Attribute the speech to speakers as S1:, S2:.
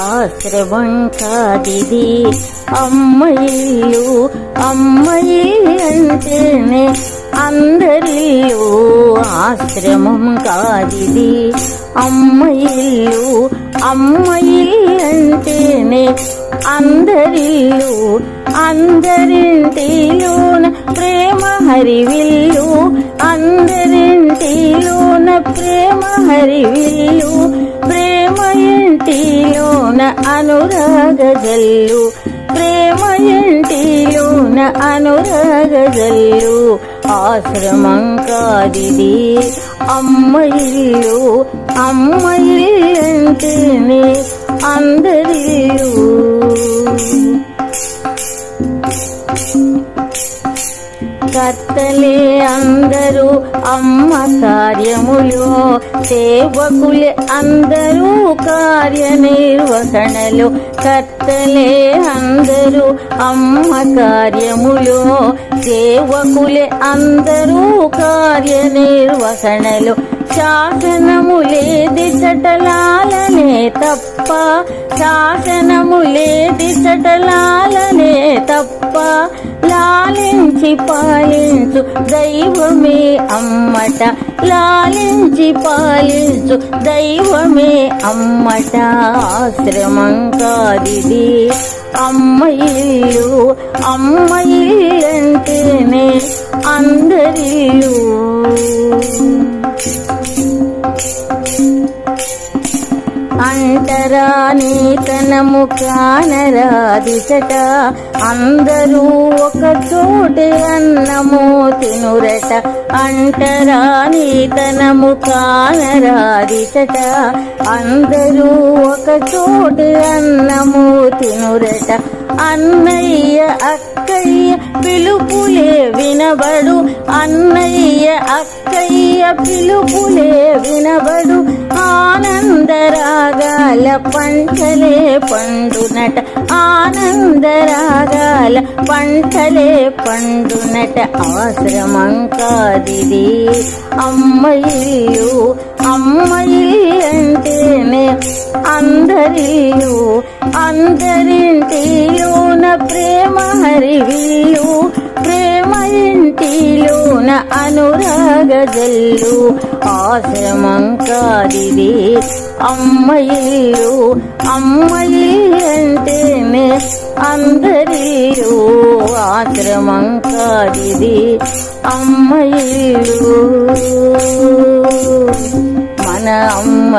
S1: ఆశ్రమం కాదిది అమ్మయిల్లు అమ్మయిల్లు అంటేనే అందరిల్లు ఆశ్రమం కాదిది. అమ్మయిల్లు అమ్మయిల్లు అంటేనే అందరిల్లు అందరింటిలోన ప్రేమ హరివిల్లు అందరింటిలోన ప్రేమ హరివిల్లు ప్రేమ ఇంటిలో అనురాగ జల్లు ప్రేమ ఇంటిలోన అనురాగ జల్లు ఆశ్రమం కాదిది అమ్మ ఇల్లు కర్తలే అందరూ అమ్మ కార్యములో సేవకులే అందరూ కార్యనిర్వహణలో. కర్తలే అందరూ అమ్మ కార్యములో సేవకులే అందరూ కార్యనిర్వహణలు. శాసనము లేది చటలాలనే తప్ప శాసనము లేది చటలాలనే తప్ప లాలించి పాలించు దైవమే అమ్మట. లాలించి పాలించు దైవమే అమ్మట. ఆశ్రమం కాదిది అమ్మ ఇల్లు అమ్మ ఇల్లంటేనే అందరిల్లు. అంటరాని తనము కానరాదిచట అందరూ ఒక చోటి అన్నము తినురట. అంటరాని తనము కానరాదిచట అందరూ ఒక చోటి అన్నము తినురట. అన్నయ్య అక్కయ్య పిలుపులే వినబడు. అన్నయ్య అక్కయ్య పిలుపులే వినబడు. ఆనందరాగాల పంటలే పండునట. ఆనందరాగాల పంటలే పండునట. ఆశ్రమం కాదిది అమ్మ ఇల్లు అమ్మ అంటేనే అందరిల్లు. అందరింటిలోన ప్రేమ హరివిల్లు ప్రేమ ఇంటిలోన అనురాగ జల్లు. ఆశ్రమం కాదిది అమ్మ ఇల్లు అమ్మ అంటేనే అందరియు ఆశ్రమం కాదిది అమ్మ మన అమ్మ